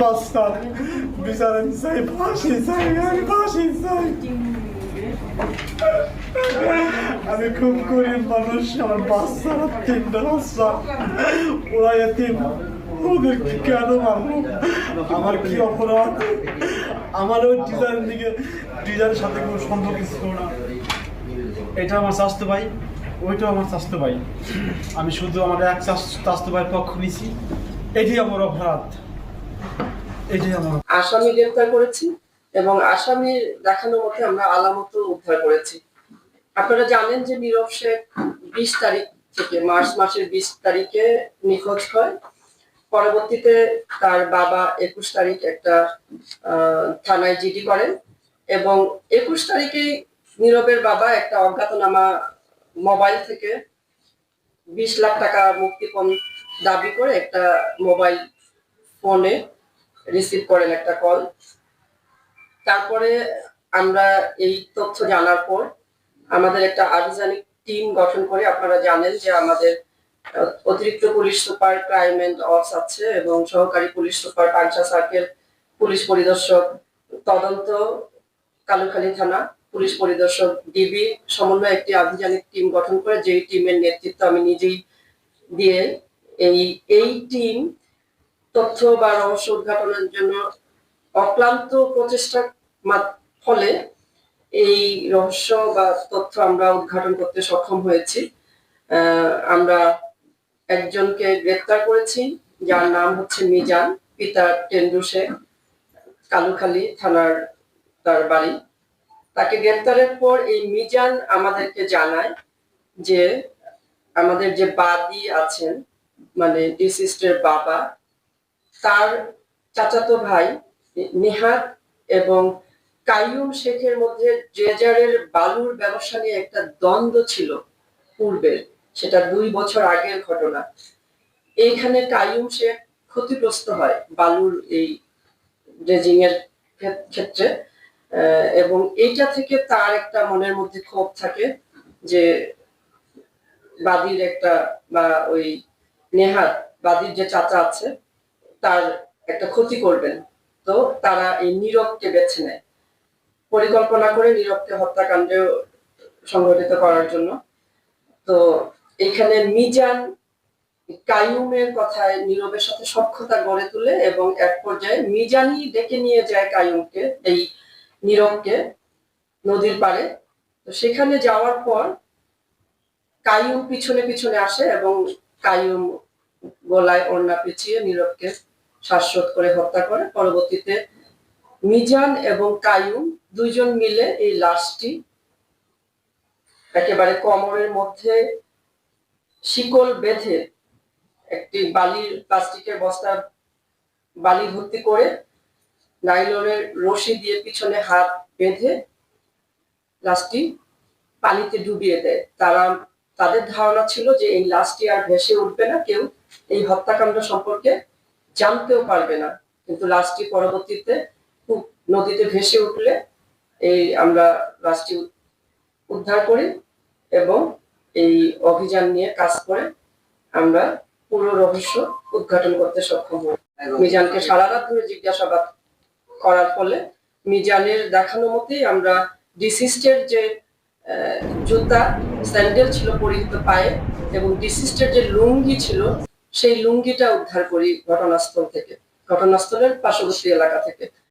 বাচ্চার বিচারে চাই ফাঁসি চাই আমি ফাঁসি চাই আমি খুব গরিব মানুষ আমার বাচ্চারা তিনটা বাচ্চা ওরা এতিম ওদেরকে কেন মারলো আমার কি অপরাধ আমার ওই ডিজাইনের দিকে ডিজাইনের সাথে কোনো সম্পর্ক ছিল না এটা আমার স্বাস্থ্য ভাই ওইটাও আমার স্বাস্থ্য ভাই আমি শুধু আমার এক স্বাস্থ্য ভাইয়ের পক্ষ নিছি এটি আমার অপরাধ আসামি গ্রেফতার করেছি এবং আসামির দেখানো মতে আমরা আলামত উদ্ধার করেছি। আপনারা জানেন যে নীরব শেখ বিশ তারিখ থেকে মার্চ মাসের বিশ তারিখে নিখোঁজ হয়। পরবর্তীতে তার বাবা একুশ তারিখ একটা থানায় জিডি করেন এবং একুশ তারিখেই নীরবের বাবা একটা অজ্ঞাতনামা মোবাইল থেকে বিশ লাখ টাকা মুক্তিপণ দাবি করে একটা মোবাইল ফোনে রিসিভ করেন একটা কল তারপরে আমরা এই তথ্য জানার পর আমাদের একটা আভিযানিক টিম গঠন করে আপনারা জানেন যে আমাদের অতিরিক্ত police super crime and ops আছে এবং সহকারী police super Pangsha circle police পরিদর্শক, তদন্ত, কালুখালী থানা, পুলিশ পরিদর্শক ডিবি সমন্বয়ে একটি আভিযানিক টিম গঠন করে যেই টিমের নেতৃত্ব আমি নিজেই দিয়ে এই এই টিম তথ্য বা রহস্য উদ্ঘাটনের জন্য অক্লান্ত প্রচেষ্টার ফলে এই রহস্য বা তথ্য আমরা উদ্ঘাটন করতে সক্ষম হয়েছি। আমরা একজনকে গ্রেপ্তার করেছি, যার নাম হচ্ছে মিজান, পিতা টেন্ডু শেখ কালুখালী থানার তার বাড়ি। তাকে গ্রেপ্তারের পর এই মিজান আমাদেরকে জানায় যে, আমাদের যে বাদী আছেন মানে ডিসিস্টের বাবা তার চাচাতো ভাই, নেহাত এবং কাইয়ুম শেখের মধ্যে ড্রেজারের বালুর ব্যবসা নিয়ে একটা দ্বন্দ্ব ছিল পূর্বের সেটা দুই বছর আগের ঘটনা। এইখানে কাইয়ুম শেখ ক্ষতিগ্রস্ত হয় বালুর এই ড্রেজিং এর ক্ষেত- ক্ষেত্রে এবং এইটা থেকে তার একটা মনের মধ্যে ক্ষোভ থাকে যে বাদির একটা বা ওই নেহাত, বাদির যে চাচা আছে তার একটা ক্ষতি করবেন। তো তারা এই নীরবকে বেছে নেয়। পরিকল্পনা করে নীরবকে হত্যাকাণ্ড সংঘটিত করার জন্য। তো এখানে মিজান কায়ুমের কথায় নীরবের সাথে সক্ষতা গড়ে তোলে এবং এক পর্যায়ে মিজানই ডেকে নিয়ে যায় কায়ুমকে এই নীরবকে নদীর পাড়ে। তো সেখানে যাওয়ার পর কায়ুম পিছনে পিছনে আসে এবং কায়ুম গলায় ওড়না পেঁচিয়ে নীরবকে শ্বাসরোধ করে হত্যা করে। পরবর্তীতে মিজান এবং কায়ুম দুইজন মিলে এই লাশটি একেবারে কোমরের মধ্যে শিকল বেঁধে একটি বালির প্লাস্টিকের বস্তা বালি ভর্তি করে নাইলনের রশি দিয়ে পিছনে হাত বেঁধে লাশটি পানিতে ডুবিয়ে দেয়। তারা, তাদের ধারণা ছিল যে এই লাশটি আর ভেসে উঠবে না। কেউ এই হত্যাকাণ্ড সম্পর্কে জানতেও পারবে না। কিন্তু লাশটি পরবর্তীতে খুব নদীতে ভেসে উঠলে এই আমরা লাশটি উদ্ধার করি এবং এই অভিযান নিয়ে কাজ করে আমরা পুরো রহস্য উদ্ঘাটন করতে সক্ষম হই। মিজানকে সারা রাত ধরে জিজ্ঞাসাবাদ করার ফলে মিজানের দেখানো মতেই আমরা ডিসিস্টের যে জুতা স্যান্ডেল ছিল পরিহিত পায়ে এবং ডিসিস্টের যে লুঙ্গি ছিল সেই লুঙ্গিটা উদ্ধার করি ঘটনাস্থল থেকে ঘটনাস্থলের পার্শ্ববর্তী এলাকা থেকে।